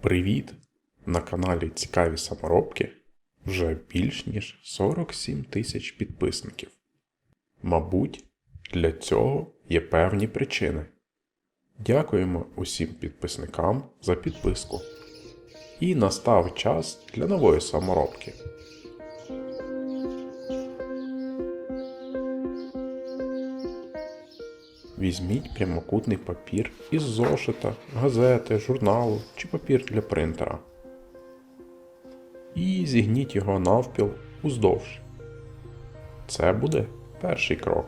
Привіт! На каналі Цікаві саморобки вже більш ніж 47 тисяч підписників. Мабуть, для цього є певні причини. Дякуємо усім підписникам за підписку. І настав час для нової саморобки. Візьміть прямокутний папір із зошита, газети, журналу чи папір для принтера. І зігніть його навпіл уздовж. Це буде перший крок.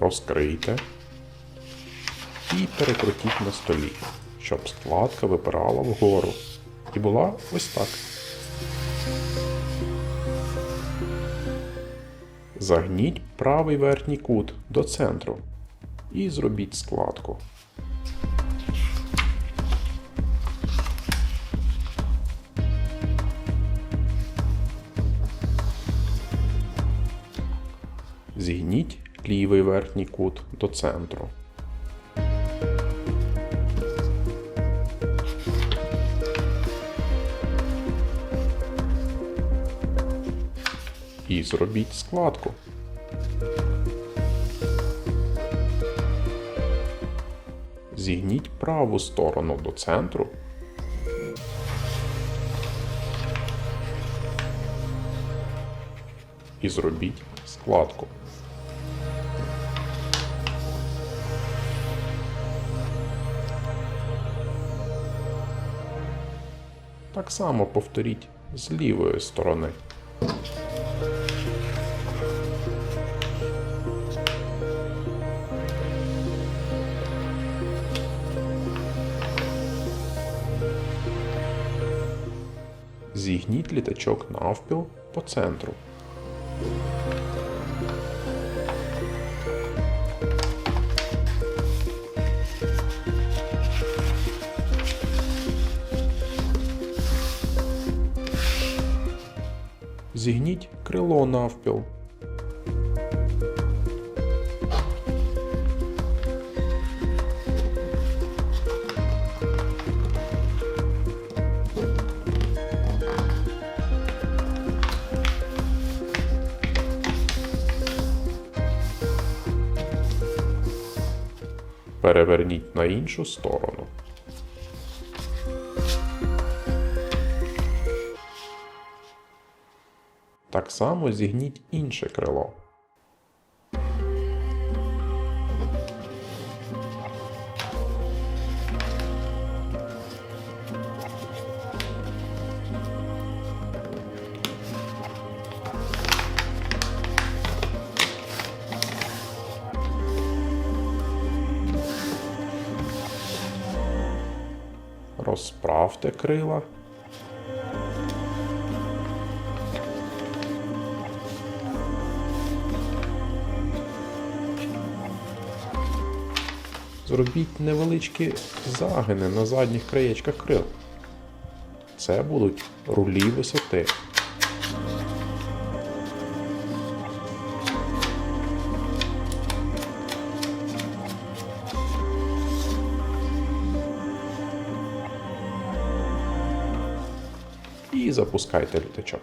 Розкрийте і перекрутіть на столі, щоб складка випирала вгору. І була ось так. Загніть правий верхній кут до центру і зробіть складку. Зігніть лівий верхній кут до центру. І зробіть складку. Зігніть праву сторону до центру. І зробіть складку. Так само повторіть з лівої сторони. Зігніть літачок навпіл по центру. Зігніть крило навпіл. Переверніть на іншу сторону. Так само зігніть інше крило. Розправте крила. Зробіть невеличкі загини на задніх краєчках крил. Це будуть рулі висоти. І запускайте літачок.